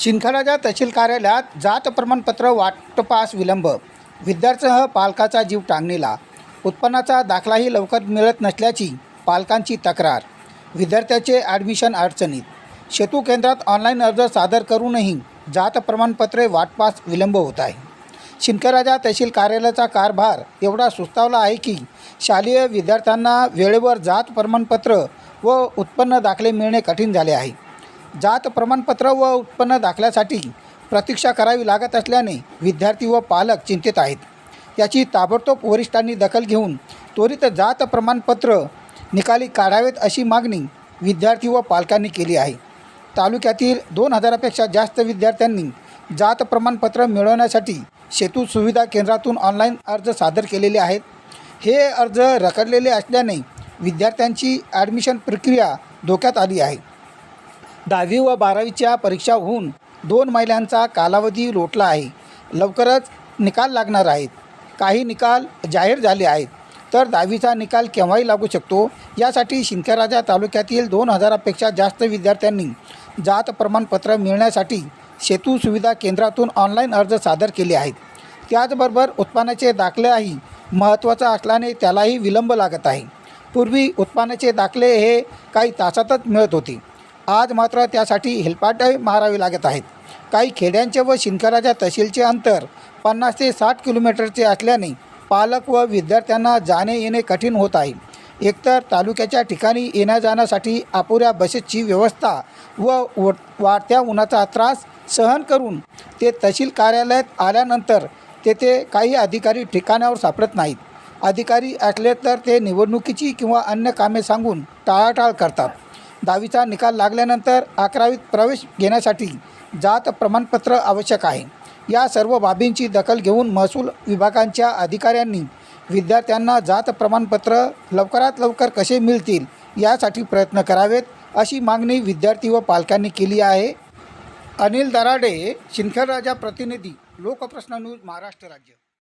शिंदखेडाच्या तहसील कार्यालयात जात प्रमाणपत्र वाटपास विलंब. विद्यार्थ्यासह पालकाचा जीव टांगणीला. उत्पन्नाचा दाखलाही लवकर मिळत नसल्याची पालकांची तक्रार. विद्यार्थ्याचे ॲडमिशन अडचणीत. सेतू केंद्रात ऑनलाईन अर्ज सादर करूनही जात प्रमाणपत्रे वाटपास विलंब होत आहे. शिंदखेडाच्या तहसील कार्यालयाचा कारभार एवढा सुस्तावला आहे की शालेय विद्यार्थ्यांना वेळेवर जात प्रमाणपत्र व उत्पन्न दाखले मिळणे कठीण झाले आहे. जात प्रमाणपत्र व उत्पन्न दाखल्यासाठी प्रतीक्षा करावी लागत असल्याने विद्यार्थी व पालक चिंतित आहेत. याची ताबडतोब वरिष्ठांनी दखल घेऊन त्वरित जात प्रमाणपत्र निकाली काढावेत अशी मागणी विद्यार्थी व पालकांनी केली आहे. तालुक्यातील दोन हजारापेक्षा जास्त विद्यार्थ्यांनी जात प्रमाणपत्र मिळवण्यासाठी सेतू सुविधा केंद्रातून ऑनलाईन अर्ज सादर केलेले आहेत. हे अर्ज रखडलेले असल्याने विद्यार्थ्यांची ॲडमिशन प्रक्रिया धोक्यात आली आहे. दहावी व बारावीच्या परीक्षा होऊन दोन महिन्यांचा कालावधी लोटला आहे. लवकरच निकाल लागणार आहेत. काही निकाल जाहीर झाले आहेत. तर दहावीचा निकाल केव्हाही लागू शकतो? यासाठी शिंखराजा तालुक्यातील दोन हजारापेक्षा जास्त विद्यार्थ्यांनी जात प्रमाणपत्र मिळण्यासाठी सेतू सुविधा केंद्रातून ऑनलाईन अर्ज सादर केले आहेत. त्याचबरोबर उत्पन्नाचे दाखलेही महत्त्वाचा असल्याने त्यालाही विलंब लागत आहे. पूर्वी उत्पन्नाचे दाखले हे काही तासातच मिळत होते. आज मात्र त्यासाठी हेलपाटे मारावे लागत आहेत. काही खेड्यांचे व शिंदखेडाच्या तहसीलचे अंतर पन्नास ते साठ किलोमीटरचे असल्याने पालक व विद्यार्थ्यांना जाणे येणे कठीण होत आहे. एकतर तालुक्याच्या ठिकाणी येण्या जाण्यासाठी अपुऱ्या बसेसची व्यवस्था व व- वाढत्या उन्हाचा त्रास सहन करून ते तहसील कार्यालयात आल्यानंतर तेथे काही अधिकारी ठिकाणावर सापडत नाहीत. अधिकारी असले तर ते निवडणुकीची किंवा अन्य कामे सांगून टाळाटाळ करतात. दहावीचा निकाल लागल्यानंतर अकरावीत प्रवेश घेण्यासाठी जात प्रमाणपत्र आवश्यक आहे. या सर्व बाबींची दखल घेऊन महसूल विभागांच्या अधिकाऱ्यांनी विद्यार्थ्यांना जात प्रमाणपत्र लवकरात लवकर कसे मिळतील यासाठी प्रयत्न करावेत अशी मागणी विद्यार्थी व पालकांनी केली आहे. अनिल दराडे शिंदखेड राजा प्रतिनिधी लोकप्रश्न न्यूज महाराष्ट्र राज्य.